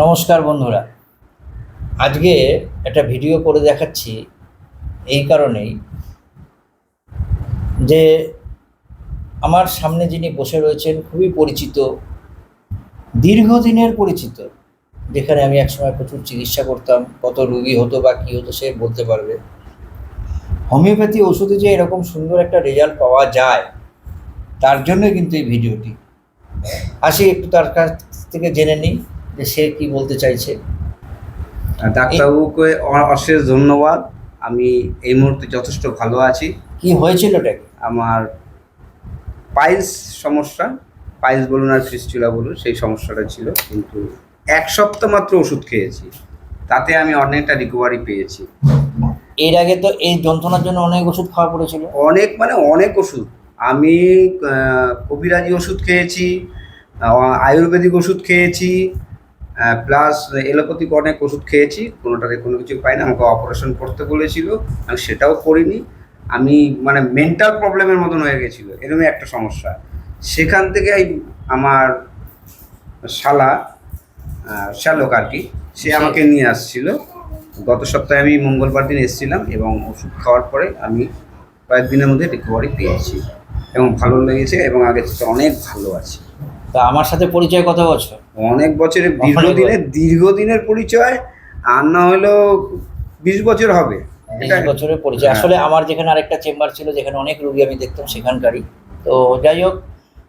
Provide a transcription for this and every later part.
নমস্কার বন্ধুরা। আজকে একটা ভিডিও করে দেখাচ্ছি এই কারণেই যে আমার সামনে যিনি বসে রয়েছেন, খুবই পরিচিত, দীর্ঘদিনের পরিচিত, যেখানে আমি একসময় প্রচুর চিকিৎসা করতাম, কত রুগী হতো বা কী হতো সে বলতে পারবে। হোমিওপ্যাথি ওষুধে যে এরকম সুন্দর একটা রেজাল্ট পাওয়া যায়, তার জন্য কিন্তু এই ভিডিওটি। আসি একটু তার কাছ থেকে জেনে নিই। যে সে কি বলতে চাইছে। ডাক্তারবাবুকে অশেষ ধন্যবাদ। আমি এই মুহূর্তে যথেষ্ট ভালো আছি। কি হয়েছিল আমার পাইলস সমস্যা। পাইলস বলুন আর ফিস্টুলা বলুন সেই সমস্যাটা ছিল। কিন্তু এক সপ্তাহ মাত্র ওষুধ খেয়েছি। তাতে আমি অনেকটা রিকভারি পেয়েছি। এর আগে তো এই যন্ত্রণার জন্য অনেক ওষুধ খাওয়া পড়েছিল। অনেক মানে অনেক ওষুধ। আমি কবিরাজি ওষুধ খেয়েছি আয়ুর্বেদিক ওষুধ খেয়েছি প্লাস এলোপ্যাথিক অনেক ওষুধ খেয়েছি কোনোটাতে কোনো কিছু পাই না আমাকে অপারেশন করতে বলেছিল আমি সেটাও করিনি। আমি মানে মেন্টাল প্রবলেমের মতন হয়ে গেছিল এরকমই একটা সমস্যা। সেখান থেকে আমার শালা শ্যালক আর কি সে আমাকে নিয়ে আসছিল। গত সপ্তাহে আমি মঙ্গলবার দিন এসেছিলাম এবং ওষুধ খাওয়ার পরে আমি কয়েকদিনের মধ্যে রিকভারি পেয়েছি। এবং ভালো লেগেছে এবং আগের থেকে অনেক ভালো আছি। তা আমার সাথে পরিচয় কত বছর? অনেক বছরের দীর্ঘদিনের দীর্ঘদিনের পরিচয় আর না হলেও বিশ বছর হবে। বিশ বছরের পরিচয়। হ্যাঁ। আসলে আমার যেখানে আরেকটা চেম্বার ছিল যেখানে অনেক রুগী আমি দেখতাম সেখানকারই। তো যাই হোক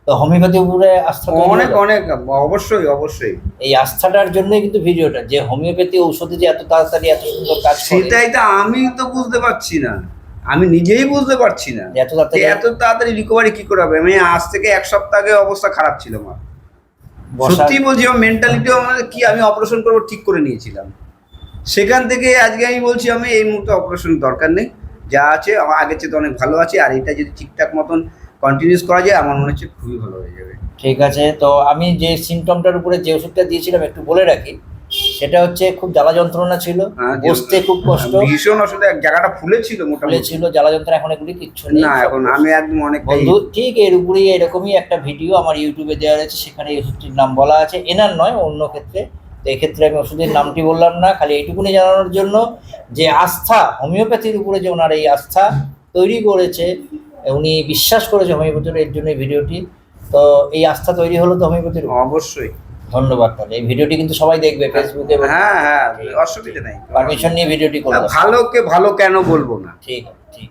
তো হোমিওপ্যাথি উপরে আস্থা অনেক অনেক অবশ্যই অবশ্যই। এই আস্থাটার জন্যই কিন্তু ভিডিওটা যে হোমিওপ্যাথি ঔষধে যে এত তাড়াতাড়ি এত সুন্দর কাজ সেটাই তো আমি তো বুঝতে পারছি না। আমি নিজেই বুঝতে পারছি না এত তাড়াতাড়ি রিকভারি কি করে হবে আমি আজ থেকে এক সপ্তাহ আগে অবস্থা খারাপ ছিল আমার। সত্যি বলছি আমার মেন্টালিটিও আমার কি আমি অপারেশন করব ঠিক করে নিয়েছিলাম। সেখান থেকে আজকে আমি বলছি আমি এই মুহূর্তে অপারেশন দরকার নেই। যা আছে আমার আগের চেয়ে তো অনেক ভালো আছে আর এটা যদি ঠিকঠাক মতন কন্টিনিউস করা যায় আমার মনে হচ্ছে খুবই ভালো হয়ে যাবে। ঠিক আছে তো আমি যে সিমটমটার উপরে যে ওষুধটা দিয়েছিলাম একটু বলে রাখি। সেটা হচ্ছে খুব জ্বালা যন্ত্রণা ছিল হ্যাঁ, বসতে খুব কষ্ট। ভীষণ অসুবিধা এক জায়গাটা ফুলেছিল মোটামুটি। ছিল জ্বালা যন্ত্রণা এখন এগুলি কিচ্ছু নেই না এখন আমি একদম অনেক বন্ধু ঠিক এর উপরেই এরকমই একটা ভিডিও আমার ইউটিউবে দেওয়া রয়েছে সেখানে এই ওষুধটির নাম বলা আছে। এনার নয় অন্য ক্ষেত্রে। তো এক্ষেত্রে আমি ওষুধের নামটি বললাম না খালি এইটুকুনি জানানোর জন্য যে আস্থা হোমিওপ্যাথির উপরে যে ওনার এই আস্থা তৈরি করেছে উনি বিশ্বাস করেছে হোমিওপ্যাথির এর জন্য এই ভিডিওটি তো এই আস্থা তৈরি হলো তো হোমিওপ্যাথির অবশ্যই। ধন্যবাদ তাহলে। এই ভিডিওটি কিন্তু সবাই দেখবে ফেসবুকে হ্যাঁ হ্যাঁ অসুবিধা নেই। পারমিশন নিয়ে ভিডিওটি করব ভালোকে ভালো কেন বলব না? ঠিক আছে ঠিক।